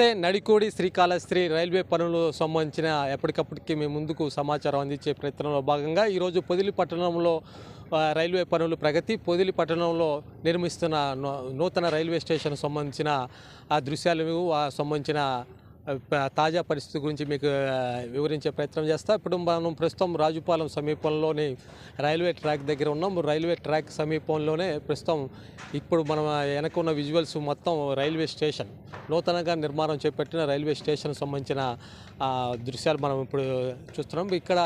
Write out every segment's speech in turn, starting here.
నమస్తే. నడికోడి శ్రీకాళహస్తి రైల్వే పనులు సంబంధించిన ఎప్పటికప్పటికి మేము ముందుకు సమాచారం అందించే ప్రయత్నంలో భాగంగా ఈరోజు పొదిలి పట్టణంలో రైల్వే పనులు ప్రగతి. పొదిలి పట్టణంలో నిర్మిస్తున్న నూతన రైల్వే స్టేషన్ సంబంధించిన ఆ దృశ్యాలు సంబంధించిన తాజా పరిస్థితి గురించి మీకు వివరించే ప్రయత్నం చేస్తా. ఇప్పుడు మనం ప్రస్తుతం రాజుపాలెం సమీపంలోని రైల్వే ట్రాక్ దగ్గర ఉన్నాం. రైల్వే ట్రాక్ సమీపంలోనే ప్రస్తుతం ఇప్పుడు మనం వెనక ఉన్న విజువల్స్ మొత్తం రైల్వే స్టేషన్ నూతనంగా నిర్మాణం చేపట్టిన రైల్వే స్టేషన్ సంబంధించిన దృశ్యాలు మనం ఇప్పుడు చూస్తున్నాం. ఇక్కడ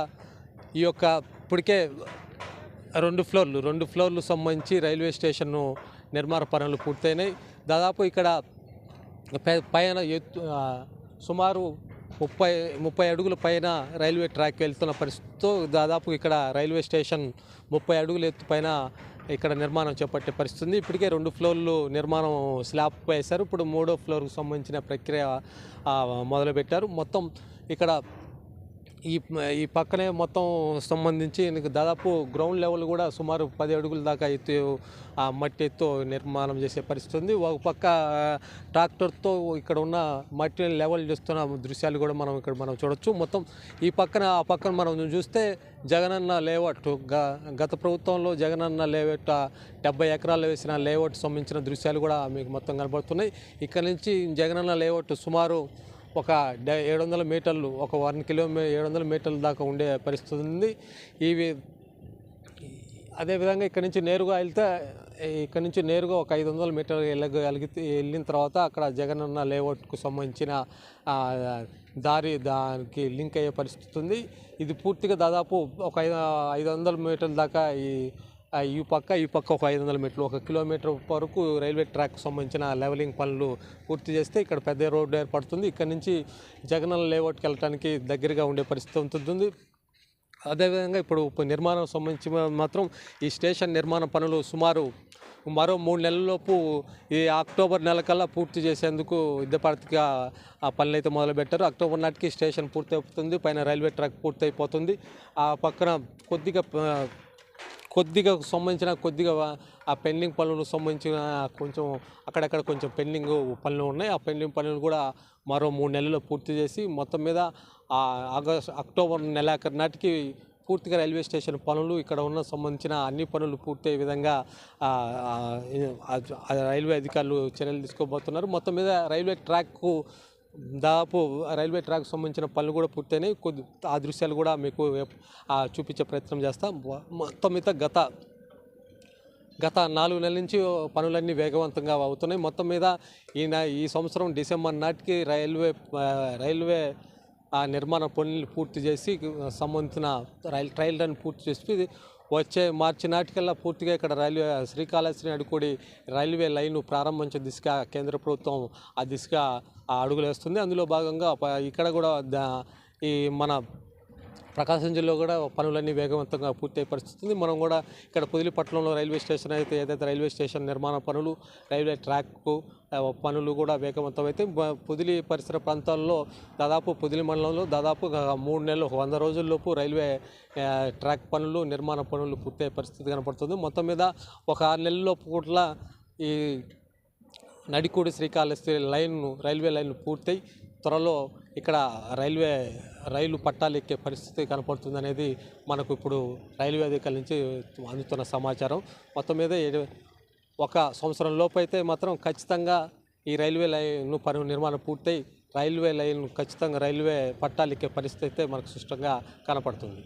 ఈ యొక్క ఇప్పటికే రెండు ఫ్లోర్లు రెండు ఫ్లోర్లు సంబంధించి రైల్వే స్టేషన్ నిర్మాణ పనులు పూర్తయినాయి. దాదాపు ఇక్కడ పైన ఎత్తు సుమారు ముప్పై ముప్పై అడుగుల పైన రైల్వే ట్రాక్ వెళ్తున్న పరిస్థితితో దాదాపు ఇక్కడ రైల్వే స్టేషన్ ముప్పై అడుగుల ఎత్తు పైన ఇక్కడ నిర్మాణం చేపట్టే పరిస్థితి ఉంది. ఇప్పటికే రెండు ఫ్లోర్లు నిర్మాణం స్లాబ్ వేశారు. ఇప్పుడు మూడో ఫ్లోర్కు సంబంధించిన ప్రక్రియ మొదలుపెట్టారు. మొత్తం ఇక్కడ ఈ ఈ పక్కనే మొత్తం సంబంధించి దాదాపు గ్రౌండ్ లెవెల్ కూడా సుమారు పది అడుగుల దాకా ఎత్తు ఆ మట్టి ఎత్తు నిర్మాణం చేసే పరిస్థితి ఉంది. ఒక పక్క ట్రాక్టర్తో ఇక్కడ ఉన్న మట్టిని లెవెల్ చేస్తున్న దృశ్యాలు కూడా మనం ఇక్కడ మనం చూడొచ్చు. మొత్తం ఈ పక్కన ఆ పక్కన మనం చూస్తే జగనన్న లేఅవుట్ గ- గత ప్రభుత్వంలో జగనన్న లేఅవుట్ డెబ్బై ఎకరాలు వేసిన లేఅవుట్ సంబంధించిన దృశ్యాలు కూడా మీకు మొత్తం కనబడుతున్నాయి. ఇక్కడ నుంచి జగనన్న లేఅవుట్ సుమారు ఒక డ- ఏడు వందల మీటర్లు ఒక వన్ కిలోమీ ఏడు వందల మీటర్ల దాకా ఉండే పరిస్థితి ఉంది. ఇవి అదేవిధంగా ఇక్కడ నుంచి నేరుగా వెళ్తే ఇక్కడ నుంచి నేరుగా ఒక ఐదు వందల మీటర్లు వెళ్ళగలిగితే వెళ్ళిన తర్వాత అక్కడ జగనన్న లేఅవుట్కు సంబంధించిన దారి దానికి లింక్ అయ్యే పరిస్థితి ఉంది. ఇది పూర్తిగా దాదాపు ఒక ఐదు ఐదు వందల మీటర్ల దాకా ఈ ఈ పక్క ఈ పక్క ఒక ఐదు వందల మీటర్లు ఒక కిలోమీటర్ వరకు రైల్వే ట్రాక్ సంబంధించిన లెవలింగ్ పనులు పూర్తి చేస్తే ఇక్కడ పెద్ద రోడ్డు ఏర్పడుతుంది. ఇక్కడ నుంచి జగనన్న లేఅవుట్కి వెళ్ళటానికి దగ్గరగా ఉండే పరిస్థితి ఉంటుంది. అదేవిధంగా ఇప్పుడు నిర్మాణం సంబంధించి మాత్రం ఈ స్టేషన్ నిర్మాణ పనులు సుమారు మరో మూడు నెలలలోపు ఈ అక్టోబర్ నెల కల్లా పూర్తి చేసేందుకు యుద్ధపాతిగా ఆ పనులు అయితే మొదలుపెట్టారు. అక్టోబర్ నాటికి స్టేషన్ పూర్తి అవుతుంది పైన రైల్వే ట్రాక్ పూర్తి అయిపోతుంది ఆ పక్కన కొద్దిగా కొద్దిగా సంబంధించిన కొద్దిగా ఆ పెండింగ్ పనులకు సంబంధించిన కొంచెం అక్కడక్కడ కొంచెం పెండింగ్ పనులు ఉన్నాయి. ఆ పెండింగ్ పనులు కూడా మరో మూడు నెలల్లో పూర్తి చేసి మొత్తం మీద ఆగస్ట్ అక్టోబర్ నెలాఖరు నాటికి పూర్తిగా రైల్వే స్టేషన్ పనులు ఇక్కడ ఉన్న సంబంధించిన అన్ని పనులు పూర్తయ్యే విధంగా రైల్వే అధికారులు చర్యలు తీసుకోబోతున్నారు. మొత్తం మీద రైల్వే ట్రాక్కు దాదాపు రైల్వే ట్రాక్ సంబంధించిన పనులు కూడా పూర్తయినాయి. కొద్ది ఆ దృశ్యాలు కూడా మీకు చూపించే ప్రయత్నం చేస్తాం. మొత్తం మీద గత గత నాలుగు నెలల నుంచి పనులన్నీ వేగవంతంగా అవుతున్నాయి. మొత్తం మీద ఈయన ఈ సంవత్సరం డిసెంబర్ నాటికి రైల్వే రైల్వే ఆ నిర్మాణ పనులు పూర్తి చేసి సంబంధించిన రైల్ ట్రయల్ రన్ పూర్తి చేసి వచ్చే మార్చి నాటికల్లా పూర్తిగా ఇక్కడ రైల్వే శ్రీకాళహస్తి అడుగుడి రైల్వే లైన్ ప్రారంభించే దిశగా కేంద్ర ప్రభుత్వం ఆ దిశగా అడుగులు వేస్తుంది. అందులో భాగంగా ఇక్కడ కూడా ఈ మన ప్రకాశం జిల్లాలో కూడా పనులన్నీ వేగవంతంగా పూర్తయ్యే పరిస్థితి ఉంది. మనం కూడా ఇక్కడ పొదిలిపట్నంలో రైల్వే స్టేషన్ అయితే ఏదైతే రైల్వే స్టేషన్ నిర్మాణ పనులు రైల్వే ట్రాక్ పనులు కూడా వేగవంతం అయితే పరిసర ప్రాంతాల్లో దాదాపు పుదిలి మండలంలో దాదాపు మూడు నెలలు వంద రోజుల్లోపు రైల్వే ట్రాక్ పనులు నిర్మాణ పనులు పూర్తయ్యే పరిస్థితి కనపడుతుంది. మొత్తం మీద ఒక ఆరు నెలల్లో పూట్ల ఈ Nadikudi Srikalahasti line railway line పూర్తయి త్వరలో ఇక్కడ రైల్వే రైలు పట్టాలు ఎక్కే పరిస్థితి కనపడుతుంది అనేది మనకు ఇప్పుడు రైల్వే అధికారుల నుంచి అందుతున్న సమాచారం. మొత్తం మీద ఒక సంవత్సరం లోపు అయితే మాత్రం ఖచ్చితంగా ఈ రైల్వే లైన్ పని నిర్మాణం పూర్తయి రైల్వే లైన్ ఖచ్చితంగా రైల్వే పట్టాలు ఎక్కే పరిస్థితి అయితే మనకు స్పష్టంగా కనపడుతుంది.